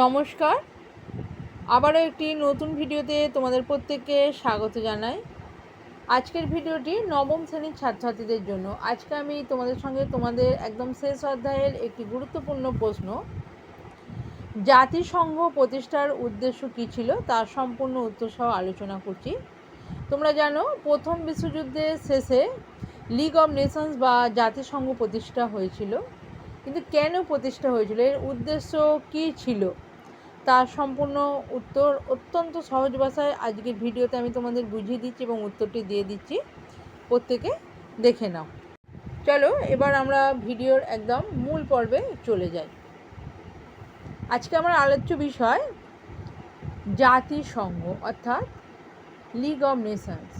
নমস্কার। আবারও একটি নতুন ভিডিওতে তোমাদের প্রত্যেককে স্বাগত জানাই। আজকের ভিডিওটি নবম শ্রেণির ছাত্রছাত্রীদের জন্য। আজকে আমি তোমাদের সঙ্গে তোমাদের একদম শেষ অধ্যায়ের একটি গুরুত্বপূর্ণ প্রশ্ন। জাতিসংঘ প্রতিষ্ঠার উদ্দেশ্য কী ছিল? তার সম্পূর্ণ উত্তর সহ আলোচনা করছি। তোমরা জানো, প্রথম বিশ্বযুদ্ধের শেষে লিগ অব নেশনস বা জাতিসংঘ প্রতিষ্ঠা হয়েছিল। কিন্তু কেন প্রতিষ্ঠা হয়েছিল? এর উদ্দেশ্য কী ছিল? তার সম্পূর্ণ উত্তর অত্যন্ত সহজ ভাষায় আজকের ভিডিওতে আমি তোমাদের বুঝিয়ে দিচ্ছি এবং উত্তরটি দিয়ে দিচ্ছি। প্রত্যেকে দেখে নাও। চলো, এবার আমরা ভিডিওর একদম মূল পর্বে চলে যাই। আজকে আমার আলোচ্য বিষয় জাতিসংঘ, অর্থাৎ লিগ অব নেশনস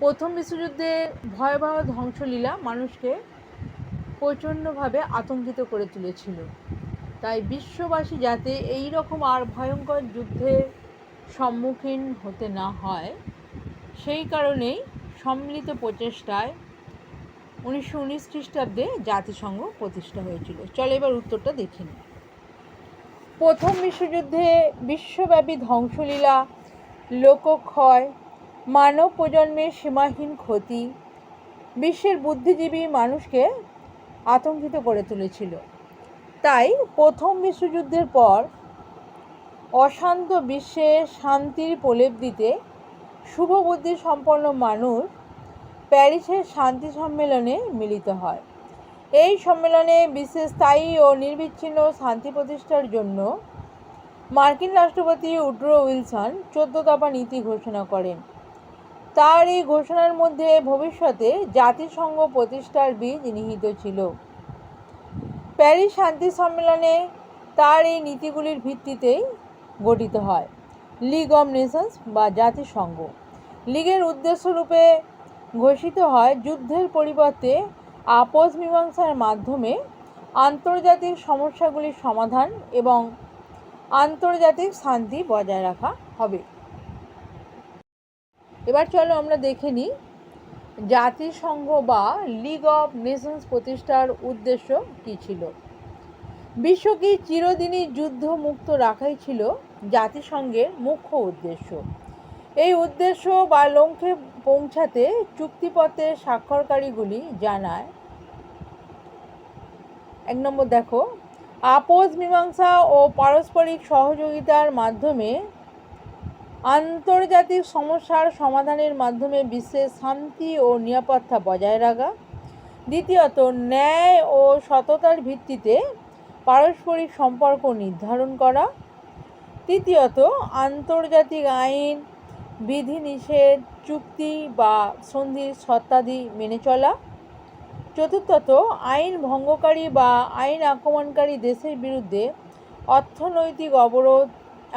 প্রথম বিশ্বযুদ্ধে ভয়াবহ ধ্বংসলীলা মানুষকে প্রচণ্ডভাবে আতঙ্কিত করে তুলেছিল। তাই বিশ্ববাসী যাতে এই রকম আর ভয়ঙ্কর যুদ্ধের সম্মুখীন হতে না হয়, সেই কারণেই সম্মিলিত প্রচেষ্টায় উনিশশো উনিশ খ্রিস্টাব্দে জাতিসংঘ প্রতিষ্ঠা হয়েছিল। চলো এবার উত্তরটা দেখে নিই। প্রথম বিশ্বযুদ্ধে বিশ্বব্যাপী ধ্বংসলীলা, লোকক্ষয় মানব প্রজন্মের সীমাহীন ক্ষতি, বিশ্বের বুদ্ধিজীবী মানুষকে আতঙ্কিত করে তুলেছিল। তাই প্রথম বিশ্বযুদ্ধের পর অশান্ত বিশ্বে শান্তির প্রলেপ দিতে শুভবুদ্ধি সম্পন্ন মানুষ প্যারিসের শান্তি সম্মেলনে মিলিত হয়। এই সম্মেলনে বিশ্বের স্থায়ী ও নির্বিচ্ছিন্ন শান্তি প্রতিষ্ঠার জন্য মার্কিন রাষ্ট্রপতি উড্রো উইলসন চোদ্দ দফা নীতি ঘোষণা করেন। তার এই ঘোষণার মধ্যে ভবিষ্যতে জাতিসংঘ প্রতিষ্ঠার বীজ নিহিত ছিল। প্যারিস শান্তি সম্মেলনে তার এই নীতিগুলির ভিত্তিতেই গঠিত হয়। লিগ অব নেশনস বা জাতিসংঘ। লীগের উদ্দেশ্যরূপে ঘোষিত হয় যুদ্ধের পরিবর্তে আপোষ মীমাংসার মাধ্যমে আন্তর্জাতিক সমস্যাগুলির সমাধান এবং আন্তর্জাতিক শান্তি বজায় রাখা হবে। এবার চলো আমরা দেখে নিই জাতিসংঘ বা লিগ অফ নেশনস প্রতিষ্ঠার উদ্দেশ্য কী ছিল? বিশ্বকে চিরদিনই যুদ্ধমুক্ত রাখাই ছিল জাতিসংঘের মুখ্য উদ্দেশ্য? এই উদ্দেশ্য বা লক্ষ্যে পৌঁছাতে চুক্তিপত্রের স্বাক্ষরকারীগুলি জানায়। এক নম্বর দেখো, আপোষ, মীমাংসা ও পারস্পরিক সহযোগিতার মাধ্যমে আন্তর্জাতিক সমস্যার সমাধানের মাধ্যমে বিশ্বের শান্তি ও নিরাপত্তা বজায় রাখা। দ্বিতীয়ত, ন্যায় ও সততার ভিত্তিতে পারস্পরিক সম্পর্ক নির্ধারণ করা। তৃতীয়ত, আন্তর্জাতিক আইন, বিধিনিষেধ, চুক্তি বা সন্ধির সত্ত্বাদি মেনে চলা। চতুর্থত, আইন ভঙ্গকারী বা আইন আক্রমণকারী দেশের বিরুদ্ধে অর্থনৈতিক অবরোধ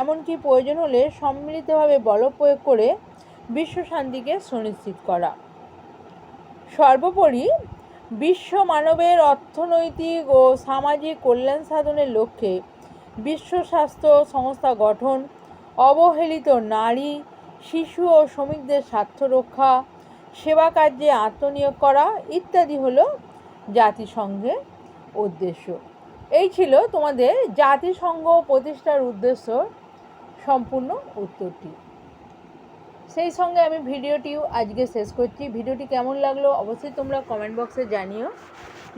এমনকি প্রয়োজন হলে সম্মিলিতভাবে বল প্রয়োগ করে বিশ্ব শান্তিকে সুনিশ্চিত করা। সর্বোপরি বিশ্ব মানবের অর্থনৈতিক ও সামাজিক কল্যাণ সাধনের লক্ষ্যে বিশ্ব স্বাস্থ্য সংস্থা গঠন, অবহেলিত নারী, শিশু ও শ্রমিকদের স্বার্থ রক্ষা, সেবা কার্যে আত্মনিয়োগ করা ইত্যাদি হলো জাতিসংঘের উদ্দেশ্য। এই ছিল তোমাদের জাতিসংঘ প্রতিষ্ঠার উদ্দেশ্য সম্পূর্ণ উত্তরটি। সেই সঙ্গে আমি ভিডিওটিও আজকে শেষ করছি। ভিডিওটি কেমন লাগল অবশ্যই তোমরা কমেন্ট বক্সে জানিও।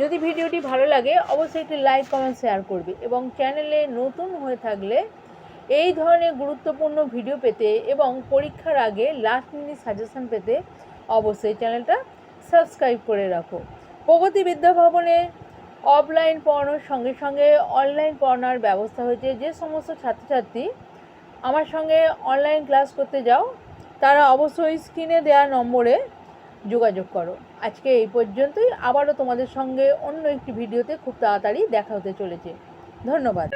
যদি ভিডিওটি ভালো লাগে, অবশ্যই একটি লাইক কমেন্ট শেয়ার করবে এবং চ্যানেলে নতুন হয়ে থাকলে এই ধরনের গুরুত্বপূর্ণ ভিডিও পেতে এবং পরীক্ষার আগে লাস্ট মিনিট সাজেশন পেতে অবশ্যই চ্যানেলটা সাবস্ক্রাইব করে রাখো। প্রগতি বিদ্যা ভবনে অফলাইন পড়ানোর সঙ্গে সঙ্গে অনলাইন পড়ানোর ব্যবস্থা হয়েছে। যে সমস্ত ছাত্রছাত্রী আমার সঙ্গে অনলাইন ক্লাস করতে যাও, তারা অবশ্যই স্ক্রিনে দেওয়া নম্বরে যোগাযোগ করো। আজকে এই পর্যন্তই, আবারও তোমাদের সঙ্গে অন্য একটি ভিডিওতে খুব তাড়াতাড়ি দেখা হতে চলেছে। ধন্যবাদ।